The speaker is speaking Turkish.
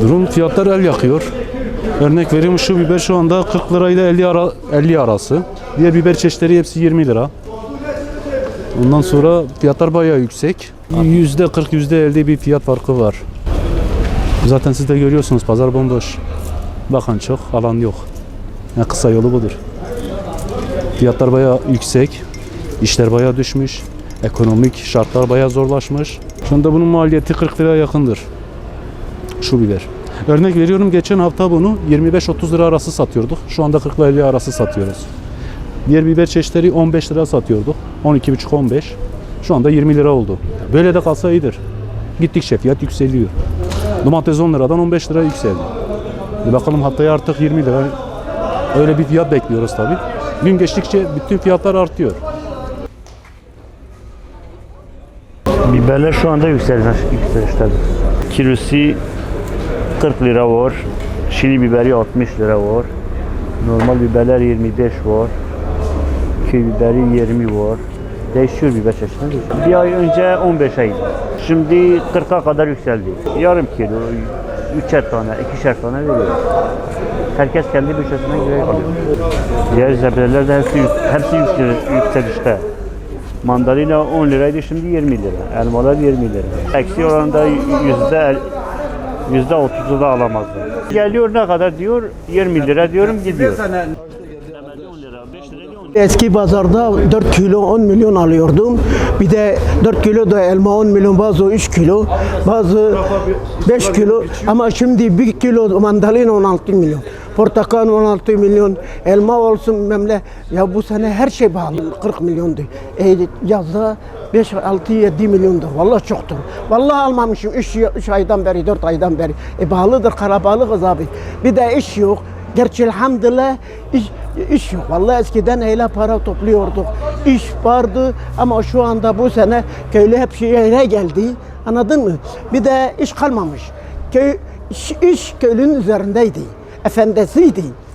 Durum fiyatlar el yakıyor. Örnek vereyim şu biber şu anda 40 lirayla 50 ara, 50 arası. Diğer biber çeşitleri hepsi 20 lira. Ondan sonra fiyatlar bayağı yüksek. Yüzde 40 yüzde 50 bir fiyat farkı var. Zaten siz de görüyorsunuz pazar bomboş. Bakan çok, alan yok. En kısa yolu budur. Fiyatlar bayağı yüksek. İşler bayağı düşmüş. Ekonomik şartlar bayağı zorlaşmış. Şu anda bunun maliyeti 40 liraya yakındır. Şu biber. Örnek veriyorum geçen hafta bunu 25-30 lira arası satıyorduk. Şu anda 40 ile 50 arası satıyoruz. Diğer biber çeşitleri 15 lira satıyorduk. 12,5-15. Şu anda 20 lira oldu. Böyle de kalsa iyidir. Gittikçe fiyat yükseliyor. Domates 10 liradan 15 lira yükseldi. Bir bakalım haftaya artık 20 lira. Öyle bir fiyat bekliyoruz tabii. Gün geçtikçe bütün fiyatlar artıyor. Biberler şu anda yükseliş, yükseliştedir. Kilosu 40 lira var. Şili biberi 60 lira var. Normal biberler 25 var. Köy biberi 20 var. Değişiyor biber çeşitleri. Bir ay önce 15 ay. Şimdi 40'a kadar yükseldi. Yarım kilo, üçer tane, ikişer tane veriyor. Herkes kendi bütçesine göre alıyor. Diğer zebzeler de hepsi, hepsi yüksel- yükselişte. Mandalina 10 liraydı şimdi 20 lira. Elmalar 20 lira. Eksi oranında yüzde yüzde 30'u da alamazlar. Geliyor ne kadar diyor? 20 lira diyorum gidiyor. Eski pazarda 4 kilo 10 milyon alıyordum. Bir de 4 kilo da elma 10 milyon, bazı 3 kilo, bazı 5 kilo. Ama şimdi 1 kilo mandalina 16 milyon. Portakal 16 milyon, elma olsun memle. Ya bu sene her şey pahalı. 40 milyondu. E, yazda 5, 6, 7 milyondur. Vallahi çoktur. Vallahi almamışım 3, 3 aydan beri, 4 aydan beri. E pahalıdır, kalabalıkız abi. Bir de iş yok. Gerçi elhamdülillah iş, iş yok. Vallahi eskiden öyle para topluyorduk. İş vardı ama şu anda bu sene köylü hep şehre geldi. Anladın mı? Bir de iş kalmamış. Köy, iş, iş köylünün üzerindeydi. a fantasy city.